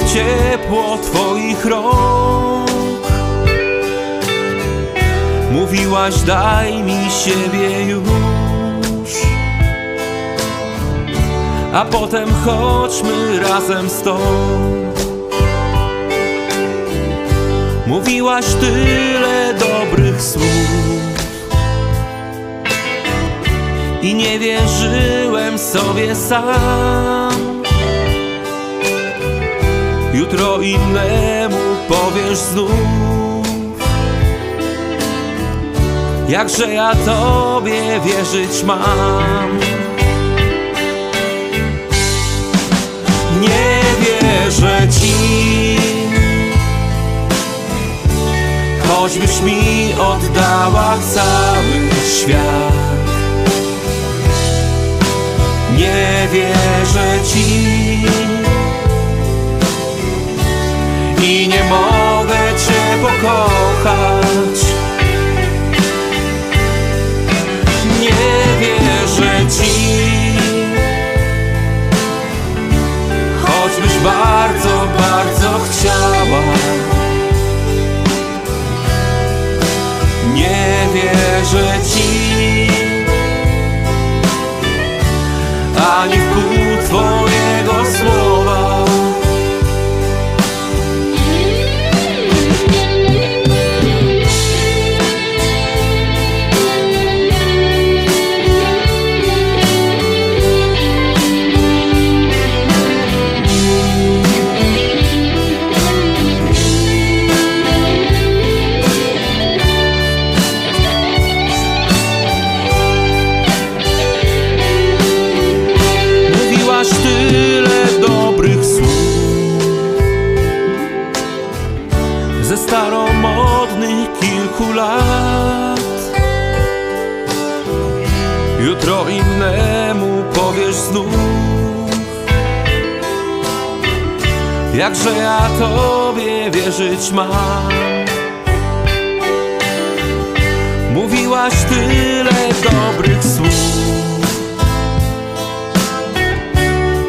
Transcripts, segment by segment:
W ciepło Twoich rąk. Mówiłaś daj mi siebie już. A potem chodźmy razem stąd. Mówiłaś tyle dobrych słów. I nie wierzyłem sobie sam Jutro innemu powiesz znów. Jakże ja Tobie wierzyć mam? Nie wierzę Ci. Choćbyś mi oddała cały świat. Nie wierzę Ci I nie mogę Cię pokochać Jutro innemu powiesz znów Jakże ja Tobie wierzyć mam Mówiłaś tyle dobrych słów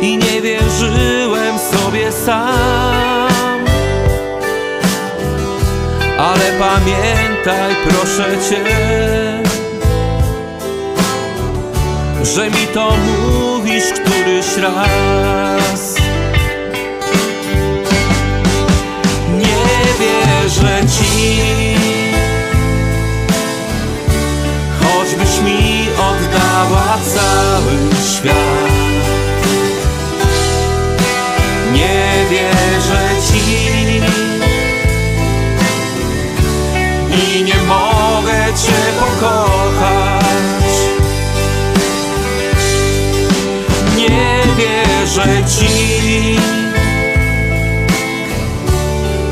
i nie wierzyłem sobie sam. Ale pamiętaj, proszę cię, że mi to mówisz któryś raz. Wierzę ci,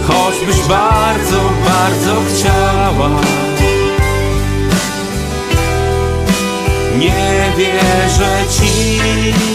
choćbyś bardzo, bardzo chciała. Nie wierzę ci.